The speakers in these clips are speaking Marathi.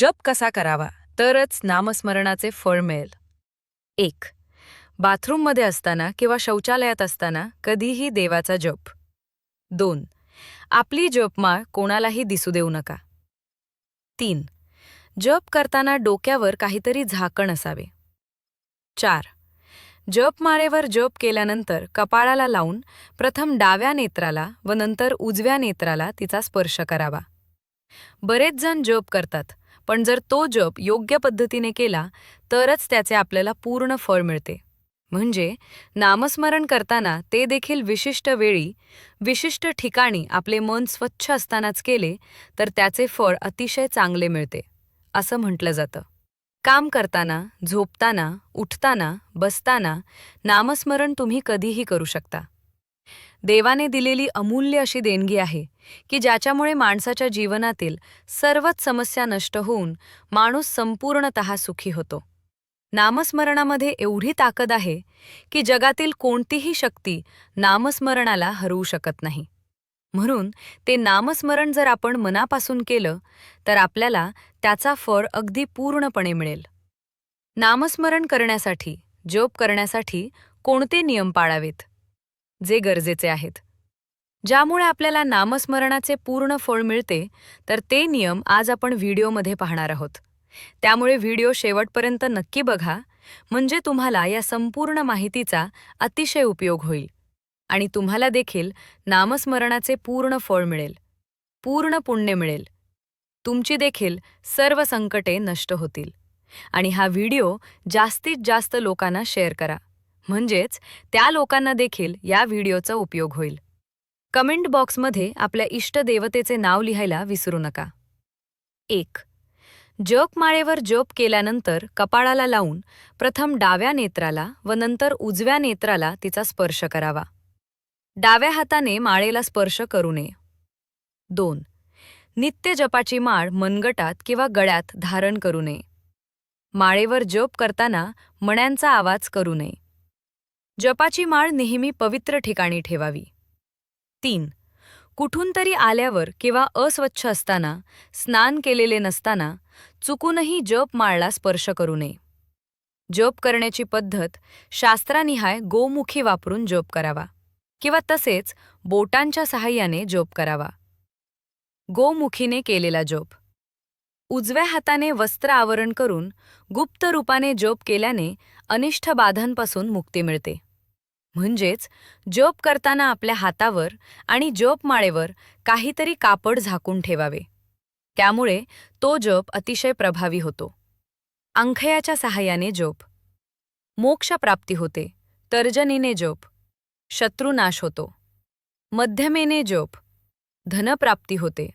जप कसा करावा तरच नामस्मरणाचे फळ मिळेल. एक. बाथरूममध्ये असताना किंवा शौचालयात असताना कधीही देवाचा जप. दोन. आपली जपमाळ कोणालाही दिसू देऊ नका. तीन. जप करताना डोक्यावर काहीतरी झाकण असावे. चार. जपमाळेवर जप केल्यानंतर कपाळाला लावून प्रथम डाव्या नेत्राला व नंतर उजव्या नेत्राला तिचा स्पर्श करावा. बरेच जण जप करतात पण जर तो जप योग्य पद्धतीने केला तरच त्याचे आपल्याला पूर्ण फळ मिळते. म्हणजे नामस्मरण करताना ते देखील विशिष्ट वेळी विशिष्ट ठिकाणी आपले मन स्वच्छ असतानाच केले तर त्याचे फळ अतिशय चांगले मिळते असं म्हटलं जातं. काम करताना झोपताना उठताना बसताना नामस्मरण तुम्ही कधीही करू शकता. देवाने दिलेली अमूल्य अशी देणगी आहे की ज्याच्यामुळे माणसाच्या जीवनातील सर्वच समस्या नष्ट होऊन माणूस संपूर्णत सुखी होतो. नामस्मरणामध्ये एवढी ताकद आहे की जगातील कोणतीही शक्ती नामस्मरणाला हरवू शकत नाही. म्हणून ते नामस्मरण जर आपण मनापासून केलं तर आपल्याला त्याचा फळ अगदी पूर्णपणे मिळेल. नामस्मरण करण्यासाठी जोप करण्यासाठी कोणते नियम पाळावेत? जे गरजेचे आहेत. ज्यामुळे आपल्याला नामस्मरणाचे पूर्ण फळ मिळते तर ते नियम आज आपण व्हिडिओमध्ये पाहणार आहोत. त्यामुळे व्हिडिओ शेवटपर्यंत नक्की बघा म्हणजे तुम्हाला या संपूर्ण माहितीचा अतिशय उपयोग होईल. आणि तुम्हाला देखील नामस्मरणाचे पूर्ण फळ मिळेल. पूर्ण पुण्य मिळेल. तुमची देखील सर्व संकटे नष्ट होतील. आणि हा व्हिडिओ जास्तीत जास्त लोकांना शेअर करा. म्हणजेच त्या लोकांना देखील या व्हिडिओचा उपयोग होईल. कमेंट बॉक्समध्ये आपल्या इष्टदेवतेचे नाव लिहायला विसरू नका. एक. जपमाळेवर जप केल्यानंतर कपाळाला लावून प्रथम डाव्या नेत्राला व नंतर उजव्या नेत्राला तिचा स्पर्श करावा. डाव्या हाताने माळेला स्पर्श करू नये. दोन. नित्य जपाची माळ मनगटात किंवा गळ्यात धारण करू नये. माळेवर जप करताना मण्यांचा आवाज करू नये. जपाची माळ नेहमी पवित्र ठिकाणी ठेवावी. तीन. कुठून तरी आल्यावर किंवा अस्वच्छ असताना स्नान केलेले नसताना चुकूनही जप माळला स्पर्श करू नये. जप करण्याची पद्धत शास्त्रानिहाय गोमुखी वापरून जप करावा. किंवा तसेच बोटांच्या सहाय्याने जप करावा. गोमुखीने केलेला जप. उजव्या हाताने वस्त्र आवरण करून गुप्त रूपाने जप केल्याने अनिष्ठ बाधांपासून मुक्ती मिळते. म्हणजेच जप करताना आपल्या हातावर आणि जपमाळेवर काहीतरी कापड झाकून ठेवावे. त्यामुळे तो जप अतिशय प्रभावी होतो. अंखयाच्या सहाय्याने जप. मोक्षप्राप्ती होते. तर्जनीने जप. शत्रुनाश होतो. मध्यमेने जप. धनप्राप्ती होते.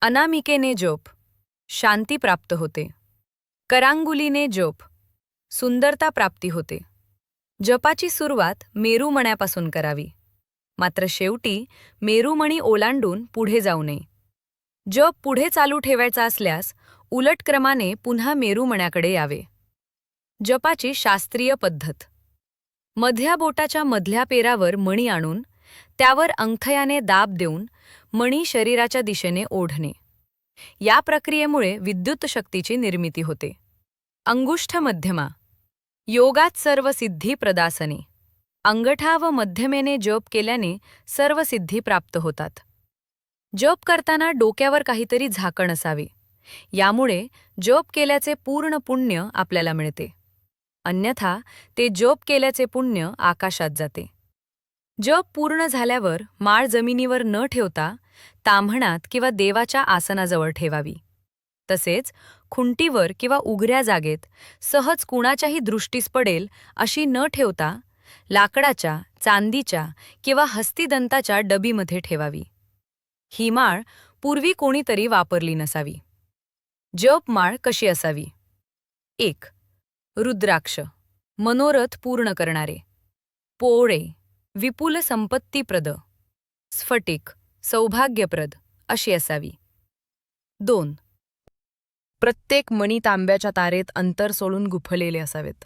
अनामिकेने जप. शांती प्राप्त होते. करांगुलीने जप. सुंदरता प्राप्ती होते. जपाची सुरुवात मेरुमण्यापासून करावी. मात्र शेवटी मेरुमणी ओलांडून पुढे जाऊ नये. जप पुढे चालू ठेवायचा असल्यास उलट क्रमाने पुन्हा मेरुमण्याकडे यावे. जपाची शास्त्रीय पद्धत. मध्या बोटाच्या मधल्या पेरावर मणी आणून त्यावर अंगठयाने दाब देऊन मणी शरीराच्या दिशेने ओढणे. या प्रक्रियेमुळे विद्युत शक्तीची निर्मिती होते. अंगुष्ठ मध्यमा. योगात सर्व सिद्धी प्रदासने. अंगठा व मध्यमेने जप केल्याने सर्व सिद्धी प्राप्त होतात. जप करताना डोक्यावर काहीतरी झाकण असावे. यामुळे जप केल्याचे पूर्ण पुण्य आपल्याला मिळते. अन्यथा ते जप केल्याचे पुण्य आकाशात जाते. जप पूर्ण झाल्यावर माळ जमिनीवर न ठेवता ताम्हणात किंवा देवाच्या आसनाजवळ ठेवावी. तसेच खुंटीवर किंवा उघड्या जागेत सहज कुणाच्याही दृष्टीस पडेल अशी न ठेवता लाकडाच्या चांदीच्या किंवा हस्तिदंताच्या डबीमध्ये ठेवावी. ही माळ पूर्वी कोणीतरी वापरली नसावी. जप माळ कशी असावी? एक रुद्राक्ष मनोरथ पूर्ण करणारे. पोळे विपुल संपत्तीप्रद. स्फटिक सौभाग्यप्रद अशी असावी. दोन प्रत्येक मणी तांब्याच्या तारेत अंतर सोडून गुफलेले असावेत.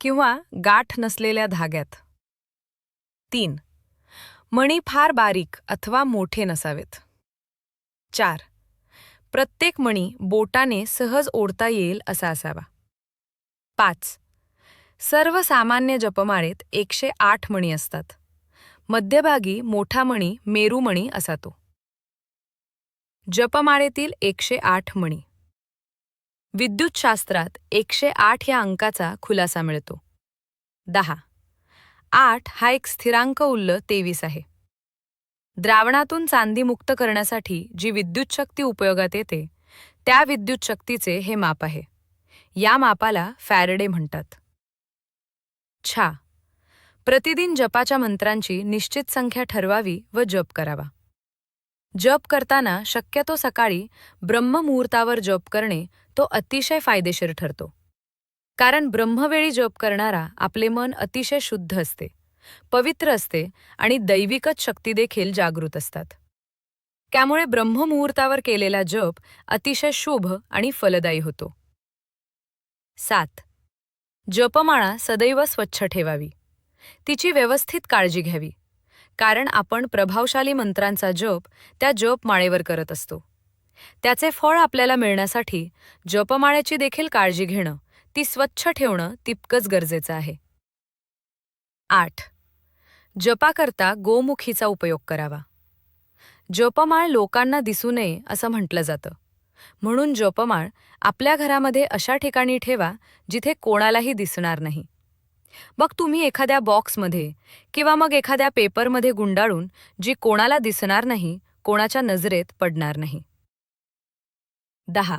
किंवा गाठ नसलेल्या धाग्यात. तीन. मणी फार बारीक अथवा मोठे नसावेत. चार. प्रत्येक मणी बोटाने सहज ओढता येईल असा असावा. पाच. सर्वसामान्य जपमाळेत एकशे आठ मणी असतात. मध्यभागी मोठा मणी मेरूमणी असा तो जपमाळेतील एकशे आठ मणी. विद्युतशास्त्रात एकशे आठ या अंकाचा खुलासा मिळतो. दहा. आठ हा एक स्थिरांक उल्ल तेवीस आहे. द्रावणातून चांदी मुक्त करण्यासाठी जी विद्युतशक्ती उपयोगात येते त्या विद्युतशक्तीचे हे माप आहे. या मापाला फॅरडे म्हणतात. छा. प्रतिदिन जपाच्या मंत्रांची निश्चित संख्या ठरवावी व जप करावा. जप करताना शक्यतो सकाळी ब्रह्ममुहूर्तावर जप करणे तो अतिशय फायदेशीर ठरतो. कारण ब्रह्मवेळी जप करणारा आपले मन अतिशय शुद्ध असते पवित्र असते आणि दैविकच शक्ती देखील जागृत असतात. त्यामुळे ब्रह्ममुहूर्तावर केलेला जप अतिशय शुभ आणि फलदायी होतो. सात. जपमाळा सदैव स्वच्छ ठेवावी. तिची व्यवस्थित काळजी घ्यावी. कारण आपण प्रभावशाली मंत्रांचा जप त्या जपमाळेवर करत असतो. त्याचे फळ आपल्याला मिळण्यासाठी जपमाळ्याची देखील काळजी घेणं ती स्वच्छ ठेवणं तितकंच गरजेचं आहे. आठ. जपाकरता गोमुखीचा उपयोग करावा. जपमाळ लोकांना दिसू नये असं म्हटलं जातं. म्हणून जपमाळ आपल्या घरामध्ये अशा ठिकाणी ठेवा जिथे कोणालाही दिसणार नाही. मग तुम्ही एखाद्या बॉक्समध्ये किंवा मग एखाद्या पेपरमध्ये गुंडाळून जी कोणाला दिसणार नाही कोणाच्या नजरेत पडणार नाही. दहा.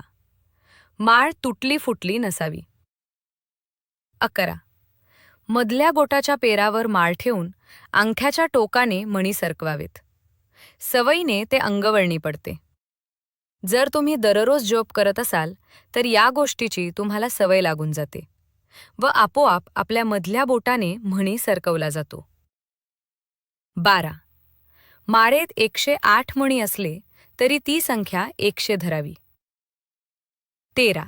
माळ तुटली फुटली नसावी. अकरा. मधल्या बोटाच्या पेरावर माळ ठेवून अंगठ्याच्या टोकाने मणी सरकवावेत. सवयीने ते अंगवळणी पडते. जर तुम्ही दररोज जॉब करत असाल तर या गोष्टीची तुम्हाला सवय लागून जाते. व आपोआप आपल्या मधल्या बोटाने म्हणी सरकवला जातो. बारा. माळेत एकशे आठ मणी असले तरी ती संख्या एकशे धरावी. तेरा.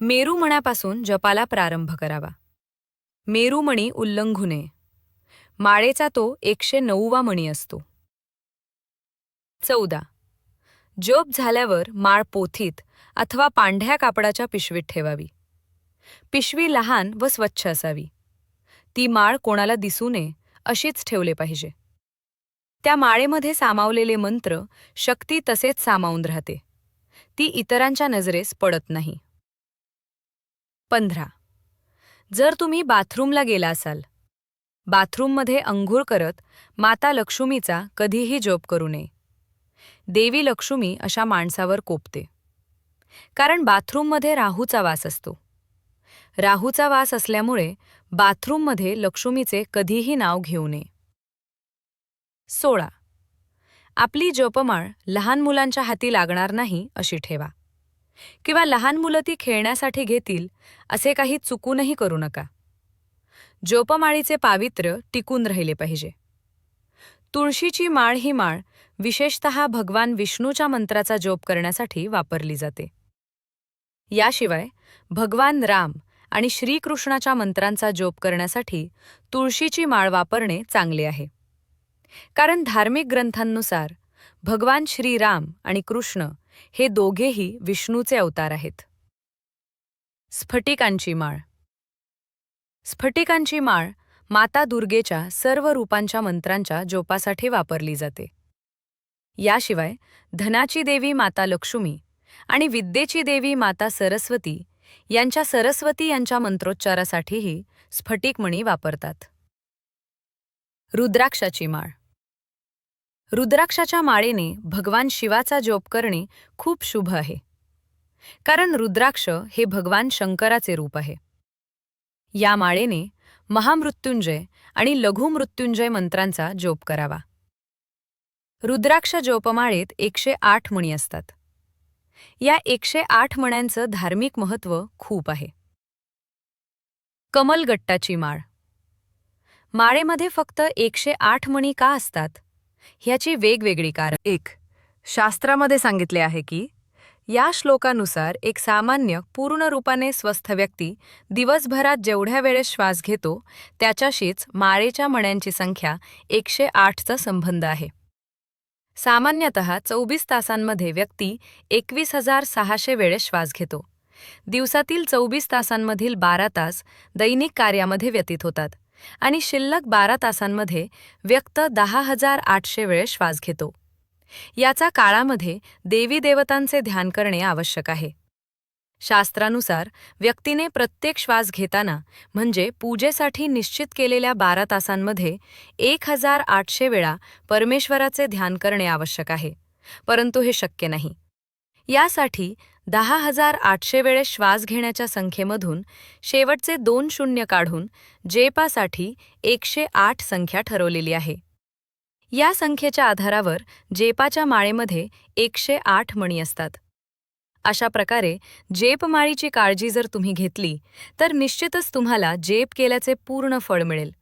मेरू म्हणापासून जपाला प्रारंभ करावा. मेरूमणी उल्लंघू नये माळेचा तो एकशे नऊवा मणी असतो. चौदा. जप झाल्यावर माळ पोथीत अथवा पांढऱ्या कापडाच्या पिशवीत ठेवावी. पिशवी लहान व स्वच्छ असावी. ती माळ कोणाला दिसू नये अशीच ठेवले पाहिजे. त्या माळेमध्ये सामावलेले मंत्र शक्ती तसेच सामावून राहते. ती इतरांच्या नजरेस पडत नाही. पंधरा. जर तुम्ही बाथरूमला गेला असाल. बाथरूममध्ये अंघोळ करत माता लक्ष्मीचा कधीही जोप करू नये. देवी लक्ष्मी अशा माणसावर कोपते. कारण बाथरूममध्ये राहूचा वास असतो. राहूचा वास असल्यामुळे बाथरूममध्ये लक्ष्मीचे कधीही नाव घेऊ नये. सोळा. आपली जपमाळ लहान मुलांच्या हाती लागणार नाही अशी ठेवा. किंवा लहान मुलं ती खेळण्यासाठी घेतील असे काही चुकूनही करू नका. जोपमाळीचे पावित्र्य टिकून राहिले पाहिजे. तुळशीची माळ ही माळ विशेषत भगवान विष्णूच्या मंत्राचा जोप करण्यासाठी वापरली जाते. याशिवाय भगवान राम आणि श्रीकृष्णाच्या मंत्रांचा जोप करण्यासाठी तुळशीची माळ वापरणे चांगले आहे. कारण धार्मिक ग्रंथांनुसार भगवान श्रीराम आणि कृष्ण हे दोघेही विष्णूचे अवतार आहेत. स्फटिकांची माळ. स्फटिकांची माळ माता दुर्गेच्या सर्व रूपांच्या मंत्रांच्या जोपासाठी वापरली जाते. याशिवाय धनाची देवी माता लक्ष्मी आणि विद्येची देवी माता सरस्वती यांच्या सरस्वती यांच्या मंत्रोच्चारासाठीही स्फटिकमणी वापरतात. रुद्राक्षाची माळ. रुद्राक्षाच्या माळेने भगवान शिवाचा जोप करणे खूप शुभ आहे. कारण रुद्राक्ष हे भगवान शंकराचे रूप आहे. या माळेने महामृत्युंजय आणि लघुमृत्युंजय मंत्रांचा जोप करावा. रुद्राक्ष जोपमाळेत एकशे आठ मणी असतात. या एकशे आठ मण्यांचं धार्मिक महत्त्व खूप आहे. कमलगट्टाची माळ. माळेमध्ये फक्त एकशे आठ मणी का असतात? ह्याची वेगवेगळी कारण. एक शास्त्रामध्ये सांगितले आहे की या श्लोकानुसार एक सामान्य पूर्ण रूपाने स्वस्थ व्यक्ती दिवसभरात जेवढ्या वेळेस श्वास घेतो त्याच्याशीच माळेच्या मण्यांची संख्या एकशे आठचा संबंध आहे. सामान्यतः चोवीस तासांमध्ये व्यक्ती एकवीस हजार सहाशे वेळेस श्वास घेतो. दिवसातील चोवीस तासांमधील बारा तास दैनिक कार्यामध्ये व्यतीत होतात आणि शिल्लक बारा तासांमध्ये व्यक्त दहा हजार आठशे वेळेस श्वास घेतो. याचा काळामध्ये देवी देवतांचे ध्यान करणे आवश्यक आहे. शास्त्रानुसार व्यक्तीने प्रत्येक श्वास घेताना म्हणजे पूजेसाठी निश्चित केलेल्या बारा तासांमध्ये एक हजार आठशे वेळा परमेश्वराचे ध्यान करणे आवश्यक आहे परंतु हे शक्य नाही. यासाठी दहा हजार आठशे वेळेस श्वास घेण्याच्या संख्येमधून शेवटचे दोन शून्य काढून जेपासाठी एकशे आठ संख्या ठरवलेली आहे. या संख्येच्या आधारावर जेपाच्या माळेमध्ये एकशे आठ मणी असतात. अशा प्रकारे जेपमाळीची काळजी जर तुम्ही घेतली तर निश्चितच तुम्हाला जेप केल्याचे पूर्ण फळ मिळेल.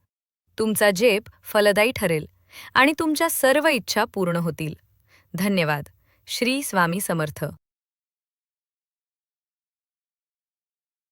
तुमचा जेप फलदायी ठरेल आणि तुमच्या सर्व इच्छा पूर्ण होतील. धन्यवाद. श्री स्वामी समर्थ.